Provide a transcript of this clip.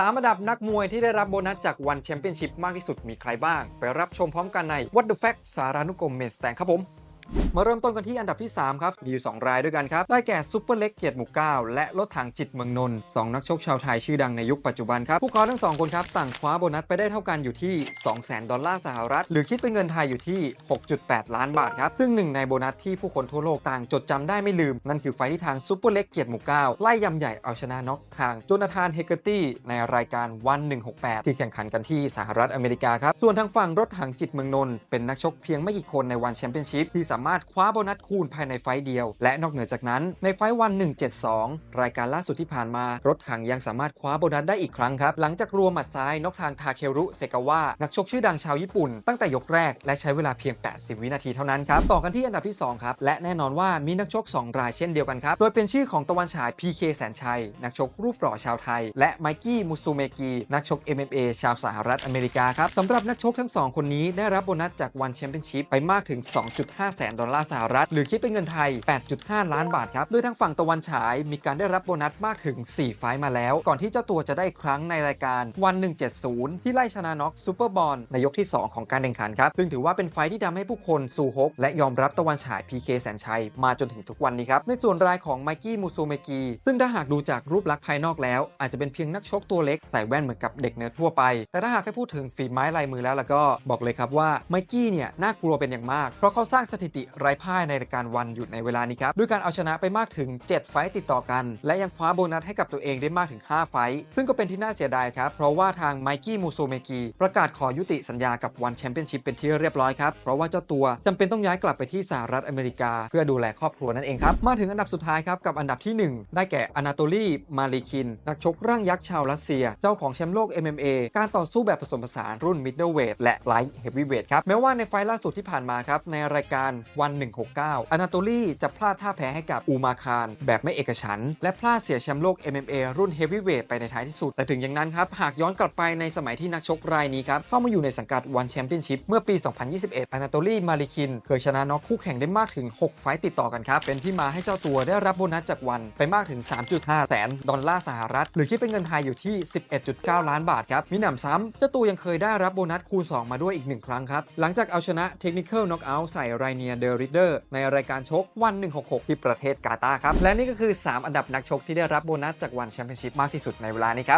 สามอันดับนักมวยที่ได้รับโบนัสจากวันแชมเปี้ยนชิพมากที่สุดมีใครบ้าง ไปรับชมพร้อมกันใน What the Fact สารานุกรมเมสแตงครับผม มาเริ่มต้นกันที่อันดับที่ 3 ครับ มีอยู่ 2 รายด้วยกันครับ ได้แก่ซุปเปอร์เล็กเกียรติหมู่เก้าและรถถังจิตเมืองนนท์สองนักชกชาวไทยชื่อดังในยุคปัจจุบันครับ พวกเขาทั้งสองคนครับ ต่างคว้าโบนัสไปได้เท่ากันอยู่ที่ 200,000 ดอลลาร์สหรัฐ หรือคิดเป็นเงินไทยอยู่ที่ 6.8 ล้านบาทครับ ซึ่งหนึ่งในโบนัสที่ผู้คนทั่วโลกต่างจดจำได้ไม่ลืม นั่นคือไฟท์ที่ทางซุปเปอร์เล็กเกียรติหมู่เก้าไล่ยำใหญ่เอาชนะน็อกทางโจนาธานเฮเกอร์ตี้ในรายการวัน 168 ที่แข่งขันกันที่สหรัฐอเมริกาครับส่วนทางฝั่งรถถังจิตเมืองนนท์เป็นนักชกเพียงไม่กี่คนในวันแชมเปี้ยนชิพที่สามารถคว้าโบนัสคูณภายในไฟเดียว และนอกเหนือจากนั้นในไฟวัน 172 รายการล่าสุดที่ผ่านมา รถถังยังสามารถคว้าโบนัสได้อีกครั้งครับ หลังจากรวมหมัดซ้ายนอกทางทาเครุเซกาวะนักชกชื่อดังชาวญี่ปุ่น ตั้งแต่ยกแรกและใช้เวลาเพียง 80 วินาทีเท่านั้นครับต่อกันที่อันดับที่2ครับและแน่นอนว่ามีนักชก 2 รายเช่นเดียวกันครับโดยเป็นชื่อของตะวันฉาย PK แสนชัย นักชกรูปหล่อชาวไทย และไมกี้มูซูเมกีนักชก MMA ชาวสหรัฐอเมริกาครับสำหรับนักชกทั้งสองคนนี้ได้รับโบนัสจากวันแชมเปี้ยนชิพไปมากถึง 2.5 แสนดอลลาร์ลาสหรัฐ หรือคิดเป็นเงินไทย 8.5 ล้านบาทครับ โดยทางฝั่งตะวันฉายมีการได้รับโบนัสมากถึง 4 ไฟล์มาแล้ว ก่อนที่เจ้าตัวจะได้ครั้งในรายการวัน 170 ที่ไล่ชนะน็อกซูเปอร์บอลในยกที่ 2 ของการแข่งขันครับ ซึ่งถือว่าเป็นไฟล์ที่ทำให้ผู้คนสู่ฮกและยอมรับตะวันฉาย PK แสนชัยมาจนถึงทุกวันนี้ครับ ในส่วนรายของไมกี้มูซูเมกีซึ่งถ้าหากดูจากรูปลักษณ์ภายนอกแล้ว อาจจะเป็นเพียงนักชกตัวเล็กใส่แว่นเหมือนกับเด็กเนื้อทั่วไป แต่ถ้าหากให้พูดถึงฝีไม้ลายมือแล้วแล้วก็บอกเลยครับว่าไมกี้เนี่ยน่ากลัวเป็นอย่างมากเพราะเขาสร้างสถิติไร้พ่ายในรายการวันอยู่ในเวลานี้ครับด้วยการเอาชนะไปมากถึง 7 ไฟต์ติดต่อกัน และยังคว้าโบนัสให้กับตัวเองได้มากถึง 5 ไฟต์ซึ่งก็เป็นที่น่าเสียดายครับ เพราะว่าทางไมกี้มูโซเมกีประกาศขอยุติสัญญากับวันแชมเปี้ยนชิพเป็นที่เรียบร้อยครับ เพราะว่าเจ้าตัวจำเป็นต้องย้ายกลับไปที่สหรัฐอเมริกา เพื่อดูแลครอบครัวนั่นเองครับมาถึงอันดับสุดท้ายครับกับอันดับที่ 1 ได้แก่อนาโตลีมาลีคิน นักชกร่างยักษ์ชาวรัสเซีย เจ้าของแชมป์โลก MMA การต่อสู้แบบผสมผสานรุ่นมิดเดิลเวทและไลท์เฮฟวีเวทครับแม้ว่าในไฟล์ล่าสุดที่ผ่านมาครับในรายการวัน 169 อนาโตลีจะพลาดท่าแพ้ให้กับอูมาคาร แบบไม่เอกฉัน และพลาดเสียแชมป์โลก MMA รุ่นเฮฟวีเวทไปในท้ายที่สุด แต่ถึงอย่างนั้นครับ หากย้อนกลับไปในสมัยที่นักชกรายนี้ครับ เข้ามาอยู่ในสังกัดวันแชมเปี้ยนชิพเมื่อปี 2021 อนาโตลีมาริคิน เคยชนะน็อกคู่แข่งได้มากถึง 6 ไฟต์ติดต่อกันครับ เป็นที่มาให้เจ้าตัวได้รับโบนัสจากวันไปมากถึง 3.5 แสนดอลลาร์สหรัฐ หรือคิดเป็นเงินไทยอยู่ที่ 11.9 ล้านบาทครับมีหนำซ้ำเจ้าตัวยังเคยได้รับโบนัสคูณ 2 มาด้วยอีกหนึ่งครั้งครับหลังจากเอาชนะเทคนิคอลน็อกเอาท์ใส่ไรเนียเดอริเดอร์ในรายการชกวัน 166 ที่ประเทศกาตาร์ครับ และนี่ก็คือ 3 อันดับนักชกที่ได้รับโบนัสจากวันแชมเปี้ยนชิพมากที่สุดในเวลานี้ครับ